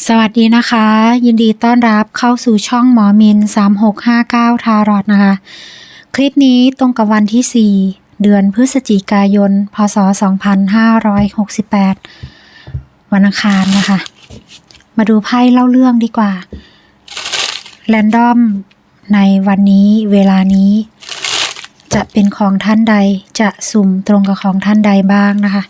สวัสดีนะคะ ยินดีต้อนรับเข้าสู่ช่องหมอมิน 3659 ทารอดนะคะ คลิปนี้ตรงกับวันที่ 4 เดือนพฤศจิกายน พศ 2568 วันอังคารนะคะ มาดูไพ่เล่าเรื่องดีกว่า แรนดอมในวันนี้เวลานี้ จะเป็นของท่านใดจะสุ่มตรงกับของท่านใดบ้างนะคะ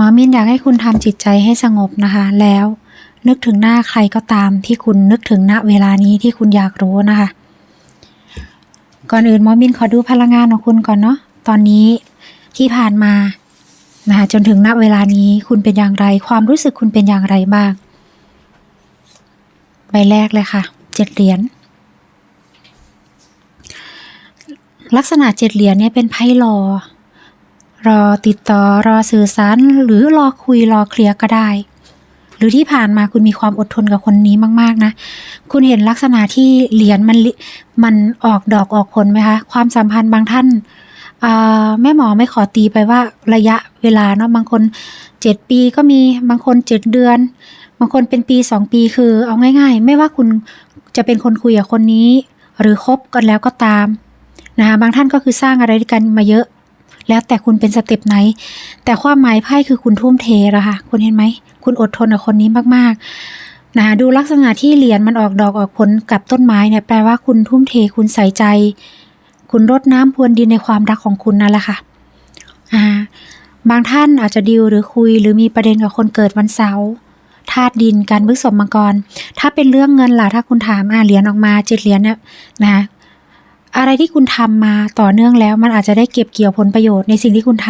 มอมินอยากให้คุณทำจิตใจให้สงบนะคะ แล้ว นึกถึงหน้าใครก็ตามที่คุณนึกถึงณเวลานี้ที่คุณอยากรู้นะคะ ก่อนอื่นหมอมินขอดูพลังงานของคุณก่อนเนาะตอนนี้ที่ผ่านมานะคะจนถึงณเวลานี้คุณเป็นอย่างไร ความรู้สึกคุณเป็นอย่างไรบ้าง ใบแรกเลยค่ะเจ็ดเหรียญลักษณะเจ็ดเหรียญเนี่ยเป็นไพ่รอ รอติดต่อรอสื่อสารหรือรอคุยรอเคลียร์ก็ได้ หรือที่ผ่านมาคุณมีความอดทนกับคนนี้มาก ๆ นะ คุณเห็นลักษณะที่เหรียญมันมันออกดอกออกผลไหมคะ ความสัมพันธ์บางท่านแม่หมอไม่ขอตีไปว่าระยะเวลาเนาะบางคนเจ็ดปีก็มีบางคนเจ็ดเดือน บางคนเป็นปีสองปีคือเอาง่าย ๆ ไม่ว่าคุณจะเป็นคนคุยกับคนนี้ หรือคบกันแล้วก็ตามนะคะบางท่านก็คือสร้างอะไรด้วยกันมาเยอะ แล้วแต่คุณเป็นสเต็ปไหน แต่ความหมายไพ่คือคุณทุ่มเทอะค่ะคุณเห็นไหม คุณอดทนกับคนนี้มากๆนะดูลักษณะที่เหรียญมันออกดอกออกผลกับต้นไม้เนี่ยแปลว่าคุณทุ่มเทคุณใส่ใจ คุณรดน้ำพรวนดินในความรักของคุณนั่นแหละค่ะอ่าบางท่านอาจจะดิวหรือคุยหรือมีประเด็นกับคนเกิดวันเสาร์ธาตุดินการบึกสมมังกร ถ้าเป็นเรื่องเงินล่ะถ้าคุณถามอ่าเหรียญออกมาเจ็ดเหรียญเนี่ยนะ อะไรที่คุณทำมาต่อเนื่องแล้ว มันอาจจะได้เก็บเกี่ยวผลประโยชน์ในสิ่งที่คุณท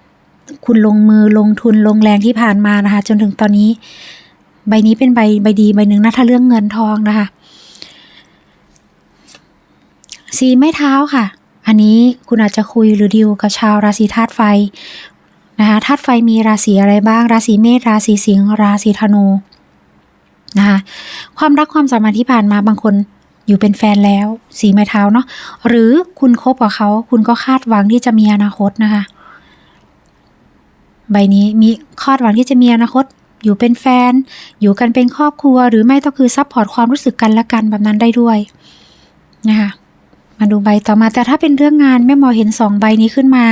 ำคุณลงมือลงทุนลงแรงที่ผ่านมานะคะ จนถึงตอนนี้ ใบนี้เป็นใบใบดีใบหนึ่งนะถ้าเรื่องเงินทองนะคะสีไม้เท้าค่ะ อันนี้คุณอาจจะคุยหรือดิวกับชาวราศีธาตุไฟนะคะธาตุไฟมีราศีอะไรบ้าง ราศีเมษราศีสิงห์ราศีธนูนะคะความรักความสัมพันธ์ที่ผ่านมาบางคน อยู่เป็นแฟนแล้วสีไม้เท้าเนาะหรือคุณคบกับเขา คุณก็คาดหวังที่จะมีอนาคตนะคะ ใบนี้มีคาดหวังที่จะมีอนาคต อยู่เป็นแฟน อยู่กันเป็นครอบครัว หรือไม่ก็คือซัพพอร์ตความรู้สึกกันและกันแบบนั้นได้ด้วยนะคะมาดูใบต่อมาแต่ถ้าเป็นเรื่องงานแม่หมอเห็นสองใบนี้ขึ้นมา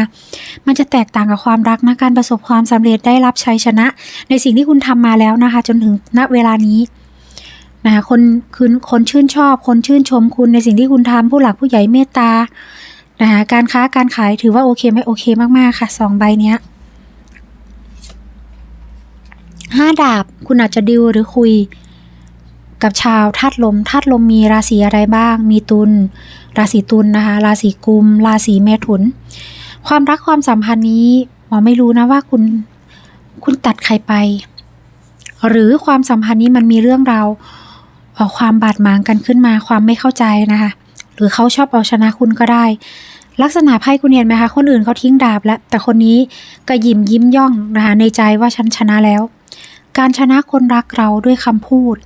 มันจะแตกต่างกับความรักนะการประสบความสำเร็จได้รับชัยชนะ ในสิ่งที่คุณทำมาแล้วนะคะ จนถึงณเวลานี้ นะคะคนคือคนชื่นชอบ คนชื่นชมคุณในสิ่งที่คุณทำผู้หลักผู้ใหญ่เมตตานะคะการค้าการขายถือว่าโอเคไหมโอเคมาก ๆ ค่ะสองใบเนี้ยห้าดาบคุณอาจจะดิวหรือคุยกับชาวธาตุลมธาตุลมมีราศีอะไรบ้าง มีตุลราศีตุลนะคะ ราศีกุม ราศีเมถุน ความรักความสัมพันธ์นี้หมอไม่รู้นะว่าคุณคุณตัดใครไป หรือความสัมพันธ์นี้มันมีเรื่องราว เอาความบาดหมางกันขึ้นมาความไม่เข้าใจนะคะ หรือเขาชอบเอาชนะคุณก็ได้ ลักษณะไพ่คุณเห็นไหมคะ คนอื่นเขาทิ้งดาบแล้ว แต่คนนี้ก็ยิ้มยิ้มย่องนะคะในใจว่าฉันชนะแล้ว การชนะคนรักเราด้วยคำพูด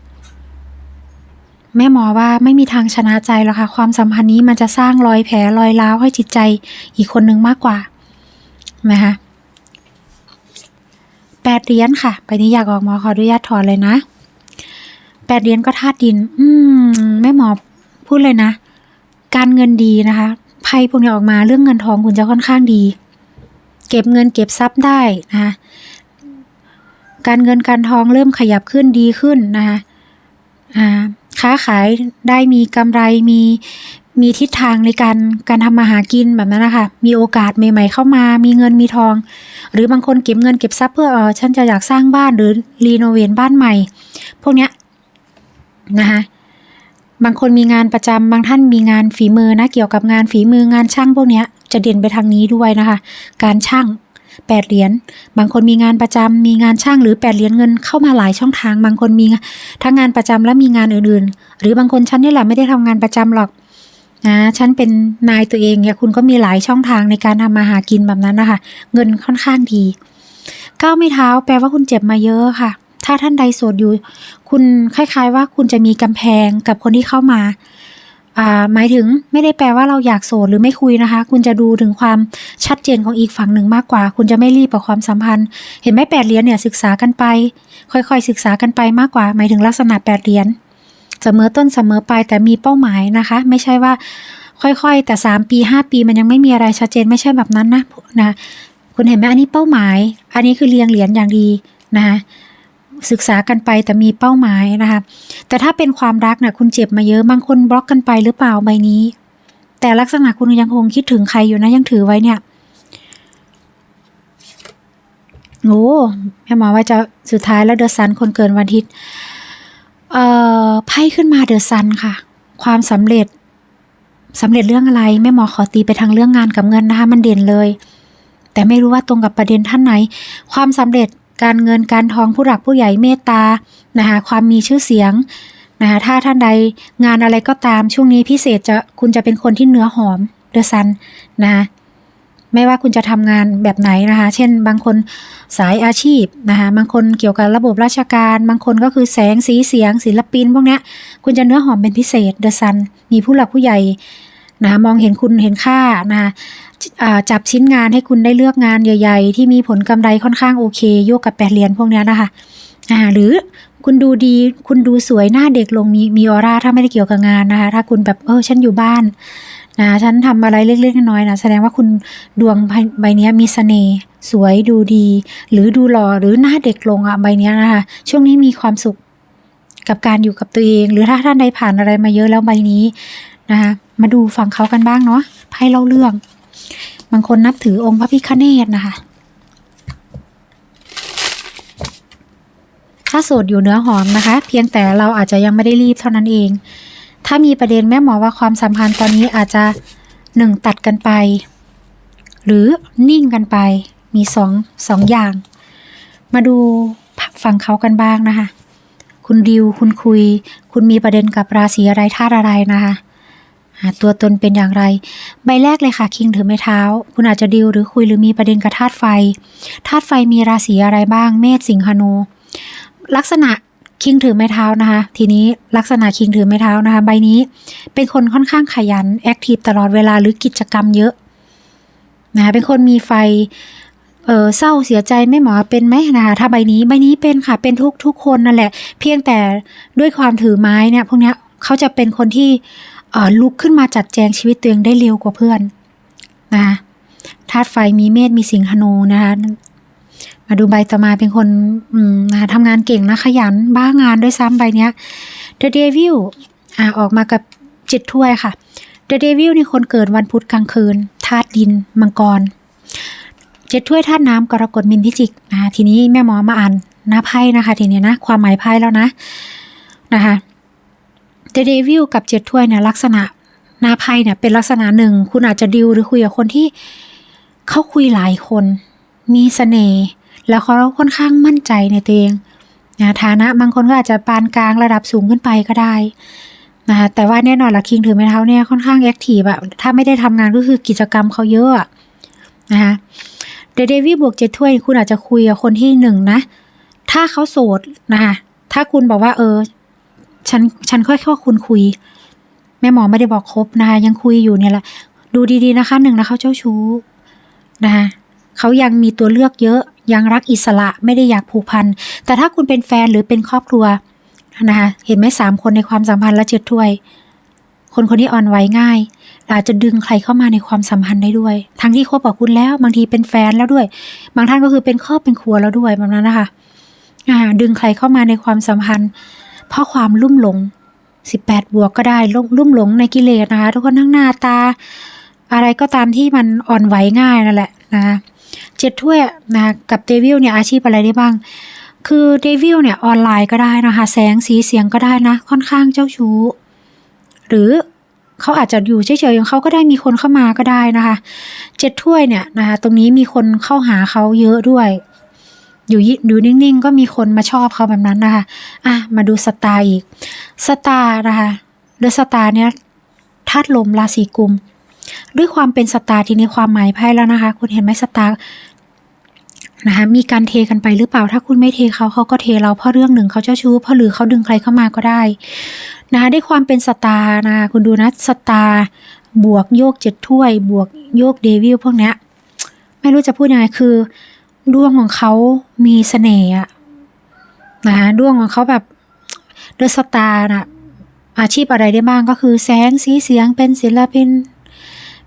แม่หมอว่าไม่มีทางชนะใจหรอกค่ะ ความสัมพันธ์นี้มันจะสร้างรอยแผลรอยร้าวให้จิตใจอีกคนนึงมากกว่านะคะแปดเหรียญค่ะ ไปนี้อยากออกหมอขออนุญาตถอนเลยนะ แปดเหรียญก็ธาตุดิน อืมแม่หมอพูดเลยนะ การเงินดีนะคะไพ่พวกนี้ออกมาเรื่องเงินทองคุณจะค่อนข้างดี เก็บเงินเก็บทรัพย์ได้นะคะการเงินการทองเริ่มขยับขึ้นดีขึ้นนะคะอ่าค้าขายได้มีกำไรมีมีทิศทางในการการทำมาหากินแบบนั้นนะคะ มีโอกาสใหม่ ๆ เข้ามา มีเงินมีทอง หรือบางคนเก็บเงินเก็บทรัพย์เพื่อเออฉันจะอยากสร้างบ้านหรือรีโนเวทบ้านใหม่ พวกเนี้ย นะคะบางคนมีงานประจำบางท่านมีงานฝีมือนะเกี่ยวกับงานฝีมืองานช่างพวกเนี้ยจะเด่นไปทางนี้ด้วยนะคะ การช่างแปดเหรียญบางคนมีงานประจำมีงานช่างหรือแปดเหรียญเงินเข้ามาหลายช่องทาง บางคนมีทั้งงานประจำและมีงานอื่นๆ หรือบางคนฉันนี่แหละไม่ได้ทำงานประจำหรอกนะฉันเป็นนายตัวเองเนี่ยคุณก็มีหลายช่องทางในการทำมาหากินแบบนั้นนะคะ เงินค่อนข้างดีก้าวไม่เท้าแปลว่าคุณเจ็บมาเยอะค่ะ ถ้าท่านใดโสดอยู่ คุณคล้ายๆว่าคุณจะมีกำแพงกับคนที่เข้ามาหมายถึงไม่ได้แปลว่าเราอยากโสดหรือไม่คุยนะคะ คุณจะดูถึงความชัดเจนของอีกฝั่งหนึ่งมากกว่า คุณจะไม่รีบกับความสัมพันธ์ เห็นไหมแปดเหรียญเนี่ยศึกษากันไป ค่อยๆ ศึกษากันไปมากกว่า หมายถึงลักษณะแปดเหรียญเสมอต้นเสมอปลายแต่มีเป้าหมายนะคะ ไม่ใช่ว่าค่อยๆ แต่สามปีห้าปีมันยังไม่มีอะไรชัดเจนไม่ใช่แบบนั้นนะนะคุณเห็นไหมอันนี้เป้าหมาย อันนี้คือเรียงเหรียญอย่างดีนะคะ ศึกษากันไปแต่มีเป้าหมายนะคะ แต่ถ้าเป็นความรักนี่ยคุณเจ็บมาเยอะบางคนบล็อกกันไปหรือเปล่าใบนี้ แต่ลักษณะคุณยังคงคิดถึงใครอยู่นะยังถือไว้เนี่ยโอ้แม่หมอว่าจะสุดท้ายแล้วเดอะซันคนเกินวันอาทิตย์เอ่อไพ่ขึ้นมาเดอะซันค่ะ ความสำเร็จสำเร็จเรื่องอะไรแม่หมอขอตีไปทางเรื่องงานกับเงินนะคะ มันเด่นเลย แต่ไม่รู้ว่าตรงกับประเด็นท่านไหน ความสำเร็จ การเงินการทองผู้หลักผู้ใหญ่เมตตานะคะความมีชื่อเสียงนะคะถ้าท่านใดงานอะไรก็ตามช่วงนี้พิเศษจะคุณจะเป็นคนที่เนื้อหอมเดอะซันนะคะไม่ว่าคุณจะทำงานแบบไหนนะคะ เช่น บางคนสายอาชีพนะคะบางคนเกี่ยวกับระบบราชการ บางคนก็คือแสงสีเสียง ศิลปินพวกนี้คุณจะเนื้อหอมเป็นพิเศษเดอะซันมีผู้หลักผู้ใหญ่นะะมองเห็นคุณเห็นค่านะคะ จับชิ้นงานให้คุณได้เลือกงานใหญ่ ๆ ที่มีผลกำไรค่อนข้างโอเคโยกกับแปดเหรียญพวกนี้นะคะอ่าหรือคุณดูดีคุณดูสวยหน้าเด็กลงมีมีออร่าถ้าไม่ได้เกี่ยวกับงานนะคะถ้าคุณแบบเออฉันอยู่บ้านนะฉันทำอะไรเล็กๆน้อยๆนะแสดงว่าคุณดวงใบนี้มีเสน่ห์สวยดูดี หรือดูหล่อหรือหน้าเด็กลงอะใบนี้นะคะช่วงนี้มีความสุขกับการอยู่กับตัวเอง หรือถ้าท่านใดผ่านอะไรมาเยอะแล้วใบนี้นะคะมาดูฝั่งเขากันบ้างเนาะไพ่เล่าเรื่อง บางคนนับถือองค์พระพิฆเนศนะคะ ถ้าโสดอยู่เนื้อหอมนะคะ เพียงแต่เราอาจจะยังไม่ได้รีบเท่านั้นเอง ถ้ามีประเด็นแม่หมอว่าความสัมพันธ์ตอนนี้อาจจะหนึ่งตัดกันไป หรือนิ่งกันไป มีสองสองอย่าง มาดูฝั่งเขากันบ้างนะคะ คุณดิวคุณคุย คุณมีประเด็นกับราศีอะไรธาตุอะไรนะคะ หาตัวตนเป็นอย่างไร ใบแรกเลยค่ะ คิงถือไม้เท้า คุณอาจจะดิวหรือคุยหรือมีประเด็นกับธาตุไฟธาตุไฟมีราศีอะไรบ้าง เมษสิงหานูลักษณะคิงถือไม้เท้านะคะ ทีนี้ลักษณะคิงถือไม้เท้านะคะ ใบนี้เป็นคนค่อนข้างขยันแอคทีฟตลอดเวลาหรือกิจกรรมเยอะนะคะเป็นคนมีไฟเออเศร้าเสียใจไม่หมอเป็นไหมนะคะถ้าใบนี้ใบนี้เป็นค่ะเป็นทุกทุกคนนั่นแหละ เพียงแต่ด้วยความถือไม้เนี่ยพวกนี้เขาจะเป็นคนที่ ลุกขึ้นมาจัดแจงชีวิตตัวเองได้เร็วกว่าเพื่อนนะคะธาตุไฟมีเมษมีสิงหนูนะคะมาดูใบต่อมาเป็นคนนะทำงานเก่งนะขยันบ้างานด้วยซ้ำใบเนี้ย The Devil อ่าออกมากับเจ็ดถ้วยค่ะ The Devil นี่คนเกิดวันพุธกลางคืนธาตุดิน มังกรเจ็ดถ้วยธาตุน้ำกรกฎมินพิจิกนะคะทีนี้แม่หมอมาอ่านหน้าไพ่นะคะ ทีนี้นะ ความหมายไพ่แล้วนะนะคะ The Devil กับเจ็ดถ้วยเนี่ยลักษณะหน้าไพ่เนี่ยเป็นลักษณะหนึ่ง คุณอาจจะดิวหรือคุยกับคนที่เขาคุยหลายคน มีเสน่ห์แล้วเขาค่อนข้างมั่นใจในตัวเองนะฐานะบางคนก็อาจจะปานกลางระดับสูงขึ้นไปก็ได้นะคะแต่ว่าแน่นอนละคิงถือไม้เท้าเนี่ยค่อนข้างแอคทีฟอะถ้าไม่ได้ทำงานก็คือกิจกรรมเขาเยอะอะนะคะเดเดวี่บวกเจ็ดถ้วยคุณอาจจะคุยกับคนที่หนึ่งนะ ถ้าเขาโสดนะคะถ้าคุณบอกว่าเออ ฉันฉันค่อยๆคุณคุย แม่หมอไม่ได้บอกครบนะคะยังคุยอยู่เนี่ยแหละ ดูดีๆนะคะหนึ่งนะเขาเจ้าชู้นะคะเขายังมีตัวเลือกเยอะยังรักอิสระไม่ได้อยากผูกพัน แต่ถ้าคุณเป็นแฟนหรือเป็นครอบครัวนะคะเห็นไหมสามคนในความสัมพันธ์ละเจ็ดถ้วย คนคนที่อ่อนไหวง่าย อาจจะดึงใครเข้ามาในความสัมพันธ์ได้ด้วย ทั้งที่คบกับคุณแล้ว บางทีเป็นแฟนแล้วด้วย บางท่านก็คือเป็นครอบเป็นครัวแล้วด้วยแบบนั้นนะคะอ่าดึงใครเข้ามาในความสัมพันธ์ เพราะความลุ่มหลง 18 บวกก็ได้ลุ่มลุ่มหลงในกิเลสนะคะ ทุกคนทั้งหน้าตา อะไรก็ตามที่มันอ่อนไหวง่ายนั่นแหละนะคะเจ็ดถ้วยนะคะกับเดวิลเนี่ยอาชีพอะไรได้บ้าง คือเดวิลเนี่ยออนไลน์ก็ได้นะคะ แสงสีเสียงก็ได้นะ ค่อนข้างเจ้าชู้ หรือเขาอาจจะอยู่เฉยๆของเขาก็ได้มีคนเข้ามาก็ได้นะคะเจ็ดถ้วยเนี่ยนะคะตรงนี้มีคนเข้าหาเขาเยอะด้วย อยู่ยิอยู่นิ่งๆ ก็มีคนมาชอบเขาแบบนั้นนะคะ อะ มาดูสตาร์อีก สตาร์นะคะเดอะสตาร์เนี่ยธาตุลมราศีกุม ด้วยความเป็นสตาร์ทีนี้ความหมายไพ่แล้วนะคะ คุณเห็นไหมสตาร์นะคะมีการเทกันไปหรือเปล่า ถ้าคุณไม่เทเขาเขาก็เทเราเพราะเรื่องหนึ่งเขาเจ้าชู้เพราะหรือเขาดึงใครเข้ามาก็ได้นะคะได้ความเป็นสตาร์นะคะคุณดูนะสตาร์บวกโยกเจ็ดถ้วย บวกโยกเดวิลพวกเนี้ยไม่รู้จะพูดยังไงคือ ดวงของเขามีเสน่ห์อะนะคะดวงของเขาแบบเดอะสตาร์น่ะอาชีพอะไรได้บ้างก็คือแสงสีเสียงเป็นศิลปิน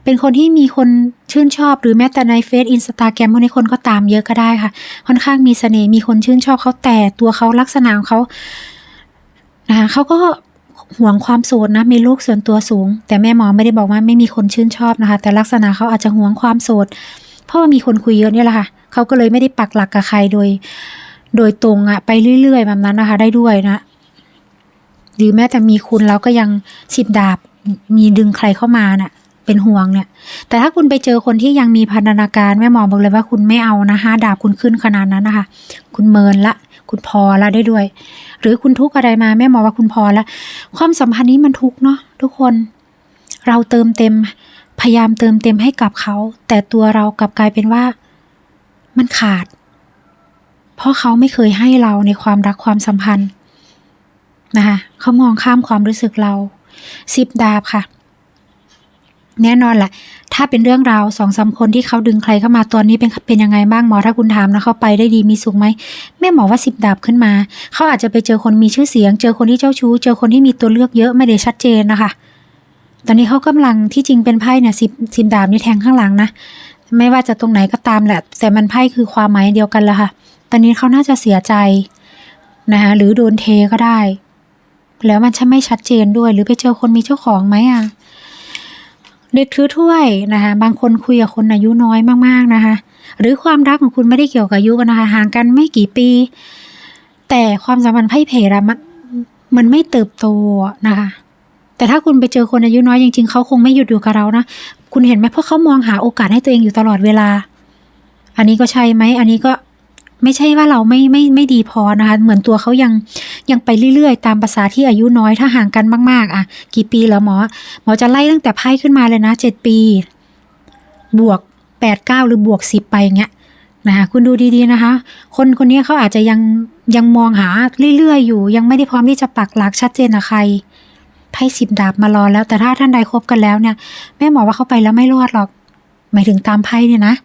เป็นคนที่มีคนชื่นชอบหรือแม้แต่ในเฟซอินสตาแกรมพวกนี้คนก็ตามเยอะก็ได้ค่ะ ค่อนข้างมีเสน่ห์มีคนชื่นชอบเขาแต่ตัวเขาลักษณะของเขานะคะเขาก็ห่วงความโสดนะมีลูกส่วนตัวสูง แต่แม่หมอไม่ได้บอกว่าไม่มีคนชื่นชอบนะคะ แต่ลักษณะเขาอาจจะห่วงความโสดเพราะว่ามีคนคุยเยอะเนี่ยแหละค่ะ เขาก็เลยไม่ได้ปักหลักกับใครโดย โดยตรงอะไปเรื่อยๆแบบนั้นนะคะ ได้ด้วยนะ หรือแม้แต่มีคุณแล้วก็ยังสิบดาบมีดึงใครเข้ามาน่ะ เป็นห่วงเนี่ย แต่ถ้าคุณไปเจอคนที่ยังมีพันธนาการแม่หมอบอกเลยว่าคุณไม่เอานะห้าดาบคุณขึ้นขนาดนั้นนะคะ คุณเมินละ คุณพอละได้ด้วย หรือคุณทุกข์อะไรมาแม่หมอว่าคุณพอละ ความสัมพันธ์นี้มันทุกเนาะทุกคน เราเติมเต็มพยายามเติมเต็มให้กับเขา แต่ตัวเรากลับกลายเป็นว่า มันขาด เพราะเขาไม่เคยให้เราในความรักความสัมพันธ์นะคะเขามองข้ามความรู้สึกเราสิบดาบค่ะ แน่นอนแหละถ้าเป็นเรื่องราวสองสามคนที่เขาดึงใครเข้ามาตอนนี้เป็นเป็นยังไงบ้างหมอถ้าคุณถามนะเขาไปได้ดีมีสุขไหมแม่หมอว่าสิบดาบขึ้นมา เขาอาจจะไปเจอคนมีชื่อเสียง เจอคนที่เจ้าชู้ เจอคนที่มีตัวเลือกเยอะไม่ได้ชัดเจนนะคะ ตอนนี้เขากำลังที่จริงเป็นไพ่เนี่ยสิบสิบดาบนี่แทงข้างหลังนะ ไม่ว่าจะตรงไหนก็ตามแหละ แต่มันไพ่คือความหมายเดียวกันแหละค่ะ ตอนนี้เขาน่าจะเสียใจนะคะหรือโดนเทก็ได้ แล้วมันจะไม่ชัดเจนด้วย หรือไปเจอคนมีเจ้าของไหมอะเด็กถือถ้วยนะคะ บางคนคุยกับคนอายุน้อยมากๆนะคะ หรือความรักของคุณไม่ได้เกี่ยวกับอายุกันนะคะ ห่างกันไม่กี่ปี แต่ความสัมพันธ์ไพ่เพลอะมันมันไม่เติบโตนะคะ แต่ถ้าคุณไปเจอคนอายุน้อยจริงๆเขาคงไม่หยุดอยู่กับเรานะ คุณเห็นไหมเพราะเขามองหาโอกาสให้ตัวเองอยู่ตลอดเวลา อันนี้ก็ใช่ไหม อันนี้ก็ไม่ใช่ว่าเราไม่ไม่ไม่ดีพอนะคะ เหมือนตัวเขายังยังไปเรื่อยๆ ตามภาษาที่อายุน้อยถ้าห่างกันมาก ๆ อะ กี่ปีแล้วหมอ หมอจะไล่ตั้งแต่ไพ่ขึ้นมาเลยนะเจ็ดปี บวกแปดเก้าหรือบวกสิบไปอย่างเงี้ยนะคะคุณดูดีๆนะคะ คนคนนี้เขาอาจจะยังยังมองหาเรื่อยๆ อยู่ ยังไม่ได้พร้อมที่จะปักหลักชัดเจนกับใคร ไพ่สิบดาบมารอแล้วแต่ถ้าท่านใดคบกันแล้วเนี่ยแม่หมอว่าเข้าไปแล้วไม่รอดหรอกหมายถึงตามไพ่เนี่ยนะ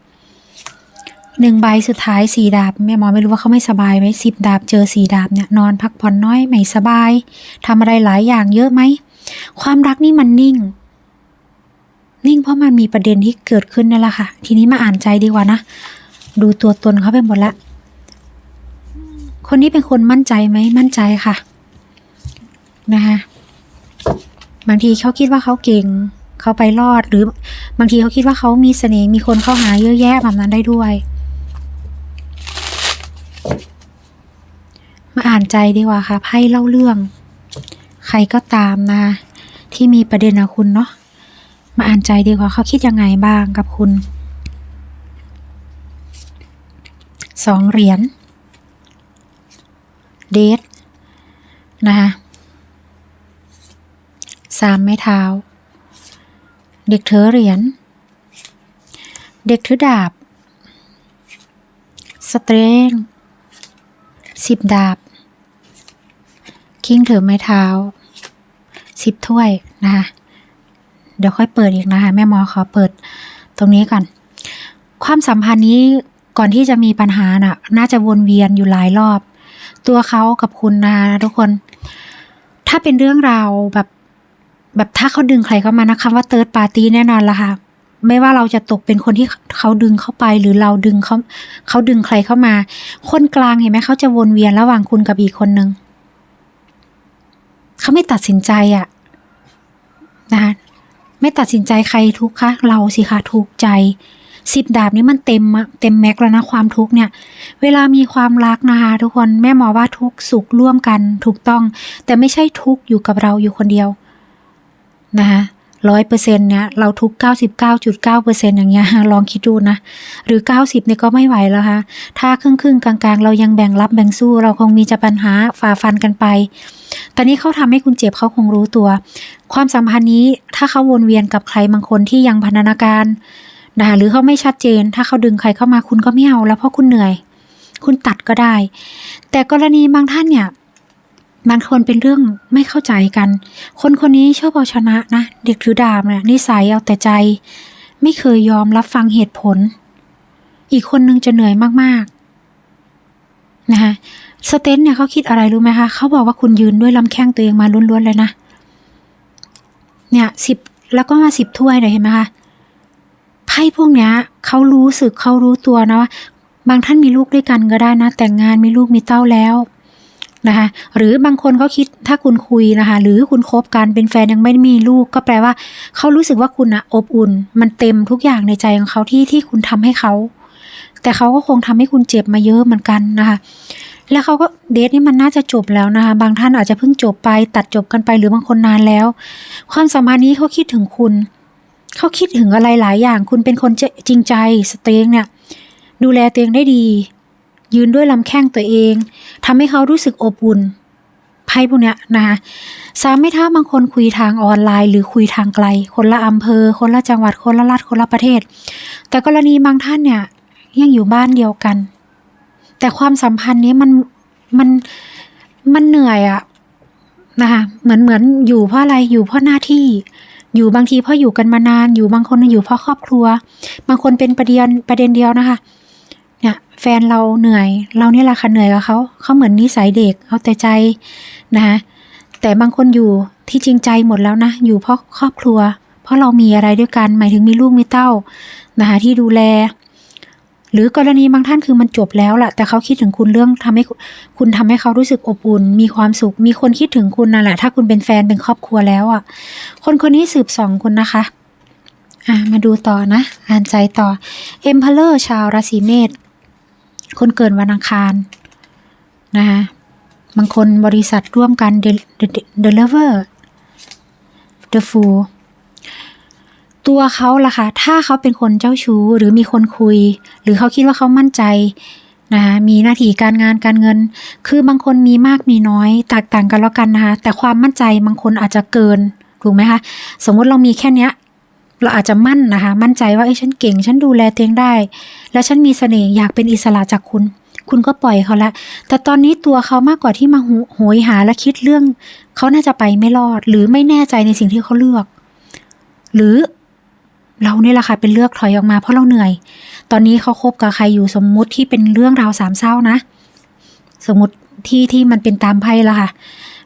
หนึ่งใบสุดท้ายสี่ดาบแม่หมอไม่รู้ว่าเขาไม่สบายไหมสิบดาบเจอสี่ดาบเนี่ยนอนพักผ่อนน้อยไม่สบายทำอะไรหลายอย่างเยอะไหมความรักนี่มันนิ่ง นิ่งเพราะมันมีประเด็นที่เกิดขึ้นนั่นแหละค่ะ ทีนี้มาอ่านใจดีกว่านะดูตัวตนเขาไปหมดละคนนี้เป็นคนมั่นใจไหมมั่นใจค่ะนะคะ บางทีเขาคิดว่าเขาเก่งเขาไปรอดหรือบางทีเขาคิดว่าเขามีเสน่ห์มีคนเข้าหาเยอะแยะแบบนั้นได้ด้วย มาอ่านใจดีกว่าค่ะไพ่เล่าเรื่อง ใครก็ตามนะ ที่มีประเด็นกับคุณเนาะมาอ่านใจดีกว่าเขาคิดยังไงบ้างกับคุณสองเหรียญเดทนะคะ สามไม้เท้า เด็กถือเหรียญ เด็กถือดาบ สเตรงสิบดาบ คิงถือไม้เท้าสิบถ้วยนะคะเดี๋ยวค่อยเปิดอีกนะคะ แม่หมอขอเปิดตรงนี้ก่อน ความสัมพันธ์นี้ก่อนที่จะมีปัญหาน่ะ น่าจะวนเวียนอยู่หลายรอบ ตัวเขากับคุณนะคะทุกคน ถ้าเป็นเรื่องราวแบบ แบบถ้าเขาดึงใครเข้ามานะคำว่าเติร์ดปาร์ตี้แน่นอนละค่ะ ไม่ว่าเราจะตกเป็นคนที่เขาดึงเข้าไปหรือเราดึงเขาเขาดึงใครเข้ามา คนกลางเห็นไหมเขาจะวนเวียนระหว่างคุณกับอีกคนนึงเขาไม่ตัดสินใจอะนะคะไม่ตัดสินใจใครทุกข์คะเราสิคะทุกข์ใจสิบดาบนี้มันเต็มเต็มแม็กแล้วนะความทุกข์เนี่ย เวลามีความรักนะคะทุกคนแม่หมอว่าทุกข์สุขร่วมกันถูกต้อง แต่ไม่ใช่ทุกอยู่กับเราอยู่คนเดียว นะคะร้อยเปอร์เซ็นต์เนี่ยเราทุกเก้าสิบเก้าจุดเก้าเปอร์เซ็นต์อย่างเงี้ยลองคิดดูนะ หรือเก้าสิบเนี่ยก็ไม่ไหวแล้วค่ะ ถ้าครึ่งครึ่งกลางๆ เรายังแบ่งรับแบ่งสู้ เราคงมีจะปัญหาฝ่าฟันกันไป ตอนนี้เขาทำให้คุณเจ็บเขาคงรู้ตัว ความสัมพันธ์นี้ถ้าเขาวนเวียนกับใครบางคนที่ยังพันธนาการนะคะหรือเขาไม่ชัดเจน ถ้าเขาดึงใครเข้ามาคุณก็ไม่เอาแล้วเพราะคุณเหนื่อย คุณตัดก็ได้ แต่กรณีบางท่านเนี่ย บางคนเป็นเรื่องไม่เข้าใจกัน คนคนนี้ชอบเอาชนะนะ เด็กถือดาบเนี่ยนิสัยเอาแต่ใจ ไม่เคยยอมรับฟังเหตุผล อีกคนนึงจะเหนื่อยมากๆนะคะสเตนเนี่ยเขาคิดอะไรรู้ไหมคะเขาบอกว่าคุณยืนด้วยลำแข้งตัวเองมาล้วนๆเลยนะ เนี่ยสิบแล้วก็มาสิบถ้วยเลยเห็นไหมคะไพ่พวกเนี้ยเขารู้สึกเขารู้ตัวนะว่าบางท่านมีลูกด้วยกันก็ได้นะ แต่งงานมีลูกมีเต้าแล้ว นะคะหรือบางคนเขาคิดถ้าคุณคุยนะคะ หรือคุณคบกันเป็นแฟนยังไม่มีลูก ก็แปลว่าเขารู้สึกว่าคุณอะอบอุ่น มันเต็มทุกอย่างในใจของเขาที่ที่คุณทำให้เขา แต่เขาก็คงทำให้คุณเจ็บมาเยอะเหมือนกันนะคะแล้วเขาก็เดทนี่มันน่าจะจบแล้วนะคะ บางท่านอาจจะเพิ่งจบไป ตัดจบกันไปหรือบางคนนานแล้ว ความสัมพันธ์นี้เขาคิดถึงคุณ เขาคิดถึงอะไรหลายอย่าง คุณเป็นคนจริงใจสเตงเนี่ย ดูแลเตัวเองได้ดี ยืนด้วยลำแข้งตัวเองทำให้เขารู้สึกอบอุ่นไพ่พวกเนี้ยนะคะสามไม่ท้าบางคนคุยทางออนไลน์ หรือคุยทางไกล คนละอำเภอ คนละจังหวัดคนละรัฐคนละประเทศ แต่กรณีบางท่านเนี่ยยังอยู่บ้านเดียวกัน แต่ความสัมพันธ์นี้มันมันมันเหนื่อยอะนะคะเหมือนเหมือนอยู่เพราะอะไรอยู่เพราะหน้าที่อยู่บางทีเพราะอยู่กันมานาน อยู่บางคนอยู่เพราะครอบครัว บางคนเป็นประเด็นประเด็นเดียวนะคะ เนี่ยแฟนเราเหนื่อย เราเนี่ยแหละค่ะเหนื่อยกับเขาเขาเหมือนนิสัยเด็กเอาแต่ใจนะคะแต่บางคนอยู่ที่จริงใจหมดแล้วนะ อยู่เพราะครอบครัว เพราะเรามีอะไรด้วยกัน หมายถึงมีลูกมีเต้านะคะที่ดูแล หรือกรณีบางท่านคือมันจบแล้วแหละแต่เขาคิดถึงคุณเรื่องทำให้คุณทำให้เขารู้สึกอบอุ่น มีความสุข มีคนคิดถึงคุณนั่นแหละถ้าคุณเป็นแฟนเป็นครอบครัวแล้วอะ คนคนนี้สืบสองคุณนะคะอะมาดูต่อนะ อ่านใจต่อเอ็มพลเลอร์ชาวราศีเมษ คนเกิดวันอังคารนะคะบางคนบริษัทร่วมกัน deliver the fool ตัวเขาล่ะค่ะ ถ้าเขาเป็นคนเจ้าชู้หรือมีคนคุย หรือเขาคิดว่าเขามั่นใจนะคะมีหน้าที่การงานการเงิน คือบางคนมีมากมีน้อยแตกต่างกันแล้วกันนะคะ แต่ความมั่นใจบางคนอาจจะเกิน ถูกไหมคะ สมมติเรามีแค่เนี้ย เราอาจจะมั่นนะคะ มั่นใจว่าเอ้ฉันเก่ง ฉันดูแลเตัวเองได้ แล้วฉันมีเสน่ห์อยากเป็นอิสระจากคุณ คุณก็ปล่อยเขาละ แต่ตอนนี้ตัวเขามากกว่าที่มาโหยหาและคิดเรื่อง เขาน่าจะไปไม่รอด หรือไม่แน่ใจในสิ่งที่เขาเลือก หรือเราเนี่ยแหละค่ะเป็นเลือกถอยออกมาเพราะเราเหนื่อย ตอนนี้เขาคบกับใครอยู่สมมุติที่เป็นเรื่องราวสามเศร้านะ สมมติที่ที่มันเป็นตามไพ่ละค่ะ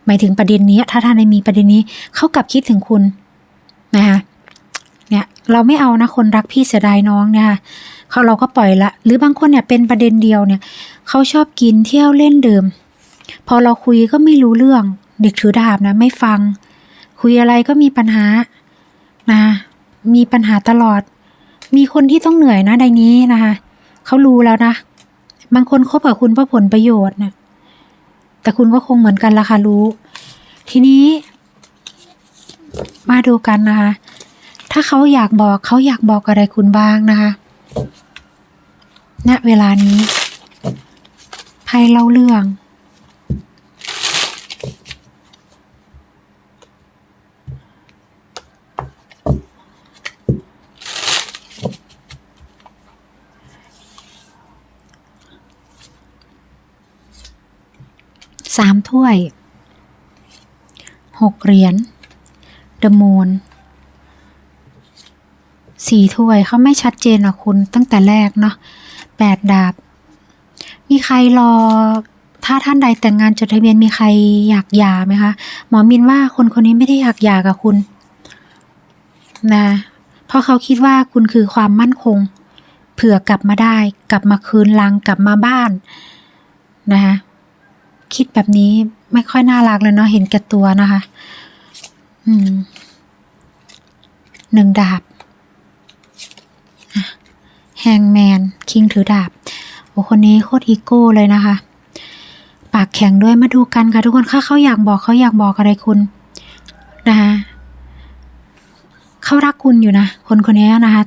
หมายถึงประเด็นนี้ ถ้าท่านในมีประเด็นนี้เขากลับคิดถึงคุณนะคะ เนี่ยเราไม่เอานะคนรักพี่เสียดายน้องเนี่ยค่ะเขาเราก็ปล่อยละ หรือบางคนเนี่ยเป็นประเด็นเดียวเนี่ยเขาชอบกินเที่ยวเล่นดื่มพอเราคุยก็ไม่รู้เรื่อง เด็กถือดาบนะไม่ฟัง คุยอะไรก็มีปัญหานะมีปัญหาตลอด มีคนที่ต้องเหนื่อยนะในนี้นะคะเขารู้แล้วนะ บางคนคบกับคุณเพราะผลประโยชน์นะแต่คุณก็คงเหมือนกันละค่ะรู้ ทีนี้ มาดูกันนะคะ ถ้าเขาอยากบอกเขาอยากบอกอะไรคุณบ้างนะคะณนะเวลานี้ไพ่เล่าเรื่องสามถ้วยหกเหรียญเดอะมูน สี่ถ้วยเขาไม่ชัดเจนอกคุณตั้งแต่แรกเนาะแปดดาบ มีใครรอ ถ้าท่านใดแต่งงานจดทะเบียนมีใครอยากหย่าไหมคะ หมอมินว่าคนคนนี้ไม่ได้อยากหย่ากับคุณ นะ เพราะเขาคิดว่าคุณคือความมั่นคง เผื่อกลับมาได้ กลับมาคืนลังกลับมาบ้าน นะคะคิดแบบนี้ไม่ค่อยน่ารักเลยเนาะเห็นแก่ตัวนะคะ อืมหนึ่งดาบ แฮงแมนคิงถือดาบ โอ้คนนี้โคตรอีโก้เลยนะคะ ปากแข็งด้วยมาดูกันค่ะทุกคน ถ้าเขาอยากบอกเขาอยากบอกอะไรคุณนะคะเขารักคุณอยู่นะ คนคนนี้นะคะ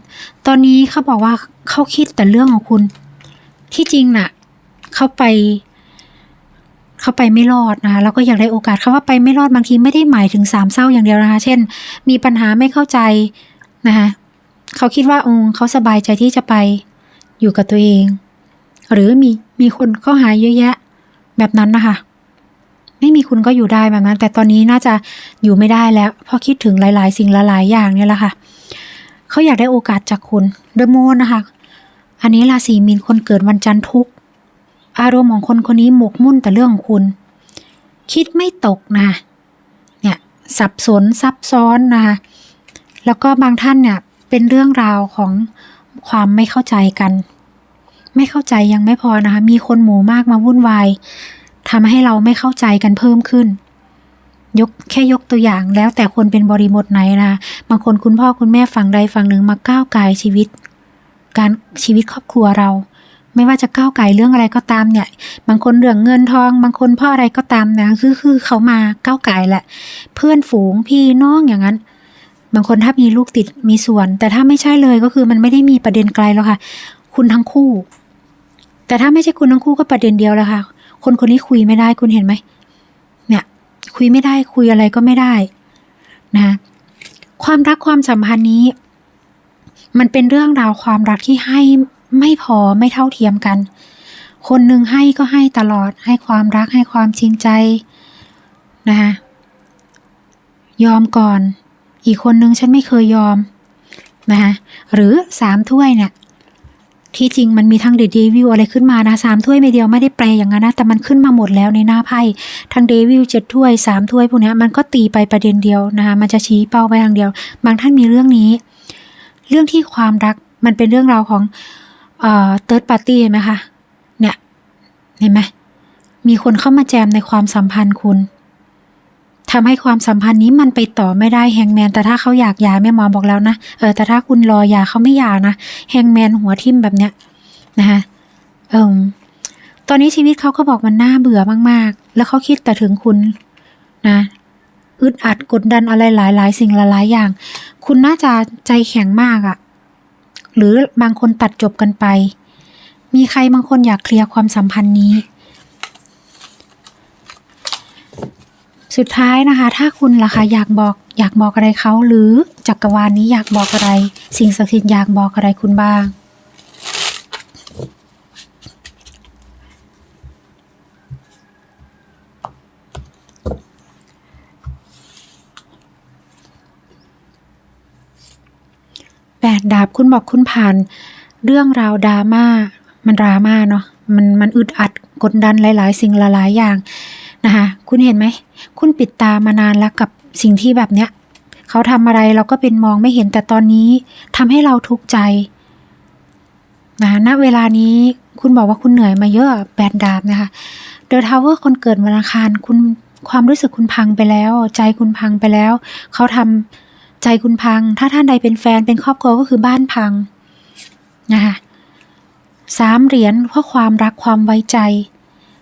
ตอนนี้เขาบอกว่าเขาคิดแต่เรื่องของคุณ ที่จริงน่ะเขาไปเขาไปไม่รอดนะคะแล้วก็อยากได้โอกาสคาว่าไปไม่รอดบางทีไม่ได้หมายถึงสามเศร้าอย่างเดียวนะคะ เช่น มีปัญหาไม่เข้าใจนะคะ เขาคิดว่าองค์เขาสบายใจที่จะไป อยู่กับตัวเอง หรือมีมีคนเข้าหาเยอะแยะ แบบนั้นนะคะ ไม่มีคุณก็อยู่ได้แบบนั้น แต่ตอนนี้น่าจะอยู่ไม่ได้แล้ว เพราะคิดถึงหลาย ๆ สิ่งหลายๆอย่างเนี่ยแหละค่ะ เขาอยากได้โอกาสจากคุณเดอะโมนนะคะ อันนี้ราศีมีนคนเกิดวันจันทร์ทุกอารมณ์ของคนคนนี้หมกมุ่นแต่เรื่องของคุณ คิดไม่ตกนะ เนี่ยสับสนซับซ้อนนะคะแล้วก็บางท่านเนี่ย เป็นเรื่องราวของความไม่เข้าใจกัน ไม่เข้าใจยังไม่พอนะคะ มีคนหมู่มากมาวุ่นวายทำให้เราไม่เข้าใจกันเพิ่มขึ้น ยกแค่ยกตัวอย่างแล้วแต่คนเป็นบริบทไหนนะคะบางคนคุณพ่อคุณแม่ฝั่งใดฝั่งหนึ่งมาก้าวไก่ายชีวิต การชีวิตครอบครัวเรา ไม่ว่าจะก้าวไก่เรื่องอะไรก็ตามเนี่ย บางคนเรื่องเงินทอง บางคนพ่ออะไรก็ตามนะคือคือเขามาก้าวไก่ายแหละ เพื่อนฝูงพี่น้องอย่างนั้น บางคนถ้ามีลูกติดมีส่วน แต่ถ้าไม่ใช่เลยก็คือมันไม่ได้มีประเด็นไกลแล้วค่ะ คุณทั้งคู่ แต่ถ้าไม่ใช่คุณทั้งคู่ก็ประเด็นเดียวแล้วค่ะ คนคนนี้คุยไม่ได้คุณเห็นไหมเนี่ย คุยไม่ได้คุยอะไรก็ไม่ได้นะ ความรักความสัมพันธ์นี้ มันเป็นเรื่องราวความรักที่ให้ไม่พอไม่เท่าเทียมกัน คนหนึ่งให้ก็ให้ตลอด ให้ความรักให้ความจริงใจนะคะยอมก่อน อีกคนนึงฉันไม่เคยยอมนะคะหรือสามถ้วยเนี่ยที่จริงมันมีทั้งเดดวิวอะไรขึ้นมานะสามถ้วยไม่เดียวไม่ได้แปลอย่างนั้นนะแต่มันขึ้นมาหมดแล้วในหน้าไพ่ทั้งเดวิลเจ็ดถ้วยสามถ้วยพวกนี้มันก็ตีไปประเด็นเดียวนะคะมันจะชี้เป้าไปทางเดียว บางท่านมีเรื่องนี้ เรื่องที่ความรักมันเป็นเรื่องราวของเอ่อ third party เห็นไหมคะเนี่ยเห็นไหมมีคนเข้ามาแจมในความสัมพันธ์คุณ ทำให้ความสัมพันธ์นี้มันไปต่อไม่ได้แฮงแมนแต่ถ้าเขาอยากยาแม่หมอบอกแล้วนะเออแต่ถ้าคุณรอยาเขาไม่หย่านะแฮงแมนหัวทิ่มแบบเนี้ยนะคะเออตอนนี้ชีวิตเขาก็บอกมันน่าเบื่อมากๆ แล้วเขาคิดแต่ถึงคุณนะอึดอัดกดดันอะไรหลาย ๆ สิ่งหลายๆอย่าง คุณน่าจะใจแข็งมากอะหรือบางคนตัดจบกันไป มีใครบางคนอยากเคลียร์ความสัมพันธ์นี้ สุดท้ายนะคะ ถ้าคุณล่ะคะอยากบอกอยากบอกอะไรเขาหรือจักรวาลนี้อยากบอกอะไร สิ่งศักดิ์สิทธิ์อยากบอกอะไรคุณบ้างแปดดาบคุณบอกคุณผ่าน เรื่องราวดราม่ามันดราม่าเนาะมันมันอึดอัดกดดันหลาย ๆ สิ่งหลายๆอย่าง นะคะ คุณเห็นไหม คุณปิดตามานานแล้วกับสิ่งที่แบบเนี้ยเขาทำอะไรเราก็เป็นมองไม่เห็นแต่ตอนนี้ทำให้เราทุกข์ใจนะณเวลานี้คุณบอกว่าคุณเหนื่อยมาเยอะแปดดาบนะคะเดอะทาวเวอร์คนเกิดวันอังคารคุณความรู้สึกคุณพังไปแล้ว ใจคุณพังไปแล้ว เขาทำใจคุณพัง ถ้าท่านใดเป็นแฟนเป็นครอบครัวก็คือบ้านพังนะคะสามเหรียญเพราะความรักความไว้ใจ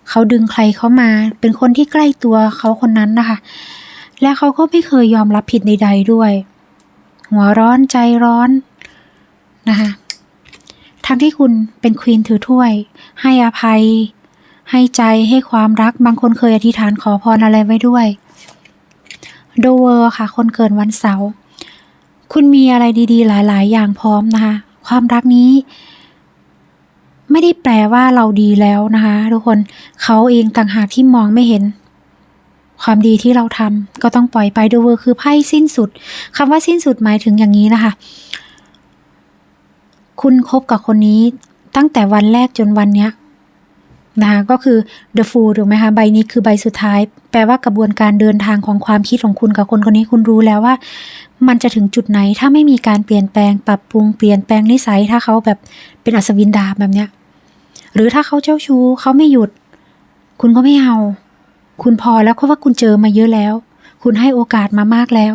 เขาดึงใครเขามา เป็นคนที่ใกล้ตัวเขาคนนั้นนะคะ และเขาก็ไม่เคยยอมรับผิดใดๆด้วย หัวร้อนใจร้อนนะคะทั้งที่คุณเป็นควีนถือถ้วย ให้อภัย ให้ใจให้ความรักบางคนเคยอธิษฐานขอพรอะไรไว้ด้วยโดเวอร์ค่ะ คนเกิดวันเสาร์คุณมีอะไรดีๆ หลาย ๆ อย่างพร้อมนะคะ ความรักนี้ ไม่ได้แปลว่าเราดีแล้วนะคะทุกคนเขาเองต่างหากที่มองไม่เห็น ความดีที่เราทำก็ต้องปล่อยไปดูเวอร์คือไพ่สิ้นสุดคำว่าสิ้นสุดหมายถึงอย่างนี้นะคะ คุณคบกับคนนี้ตั้งแต่วันแรกจนวันเนี้ยนะคะก็คือ the fool ถูกไหมคะใบนี้คือใบสุดท้าย แปลว่ากระบวนการเดินทางของความคิดของคุณกับคนคนนี้คุณรู้แล้วว่า มันจะถึงจุดไหนถ้าไม่มีการเปลี่ยนแปลงปรับปรุงเปลี่ยนแปลงนิสัยถ้าเขาแบบเป็นอัศวินดาบแบบเนี้ย หรือถ้าเขาเจ้าชู้เขาไม่หยุด คุณก็ไม่เอา คุณพอแล้วเพราะว่าคุณเจอมาเยอะแล้ว คุณให้โอกาสมามากแล้ว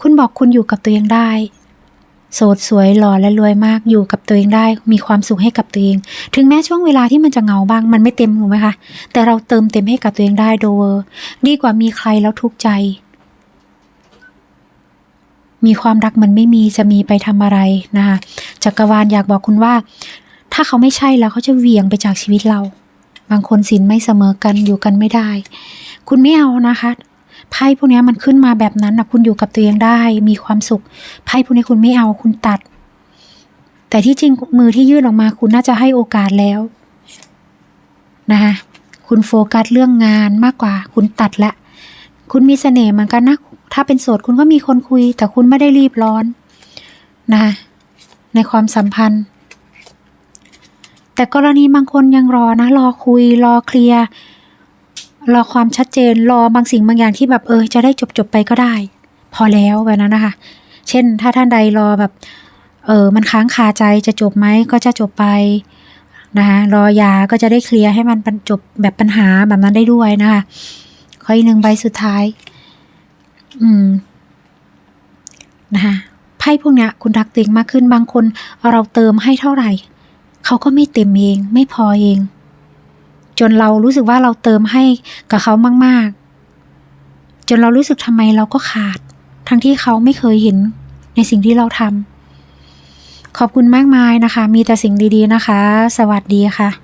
คุณบอกคุณอยู่กับตัวเองได้ โสดสวยหล่อและรวยมากอยู่กับตัวเองได้ มีความสุขให้กับตัวเอง ถึงแม้ช่วงเวลาที่มันจะเหงาบ้าง มันไม่เต็มถูกไหมคะ แต่เราเติมเต็มให้กับตัวเองได้โดเวอร์ดีกว่ามีใครแล้วทุกข์ใจมีความรักมันไม่มีจะมีไปทำอะไรนะคะจักรวาลอยากบอกคุณว่า ถ้าเขาไม่ใช่แล้วเขาจะเวียงไปจากชีวิตเรา บางคนสินไม่เสมอกันอยู่กันไม่ได้ คุณไม่เอานะคะไพ่พวกนี้มันขึ้นมาแบบนั้นนะคุณอยู่กับตัวเองได้ มีความสุขไพ่พวกนี้คุณไม่เอาคุณตัด แต่ที่จริงมือที่ยื่นออกมา คุณน่าจะให้โอกาสแล้วนะคะคุณโฟกัสเรื่องงานมากกว่า คุณตัดละ คุณมีเสน่ห์เหมือนกันนะ ถ้าเป็นโสดคุณก็มีคนคุย แต่คุณไม่ได้รีบร้อนนะคะในความสัมพันธ์ แต่กรณีบางคนยังรอนะ รอคุย รอเคลียร์ รอความชัดเจน รอบางสิ่งบางอย่างที่แบบเออจะได้จบจบไปก็ได้ พอแล้วแบบนั้นนะคะ เช่น ถ้าท่านใดรอแบบ เออมันค้างคาใจจะจบไหมก็จะจบไปนะคะรอยาก็จะได้เคลียร์ให้มันจบแบบปัญหาแบบนั้นได้ด้วยนะคะขออีกหนึ่งใบสุดท้าย อืมนะคะไพ่พวกเนี้ยคุณรักตัวเองมากขึ้นบางคนเราเติมให้เท่าไหร่ เขาก็ไม่เต็มเอง ไม่พอเอง จนเรารู้สึกว่าเราเติมให้กับเขามาก ๆ จนเรารู้สึกทำไมเราก็ขาด ทั้งที่เขาไม่เคยเห็นในสิ่งที่เราทำขอบคุณมากมายนะคะ มีแต่สิ่งดีๆนะคะ สวัสดีค่ะ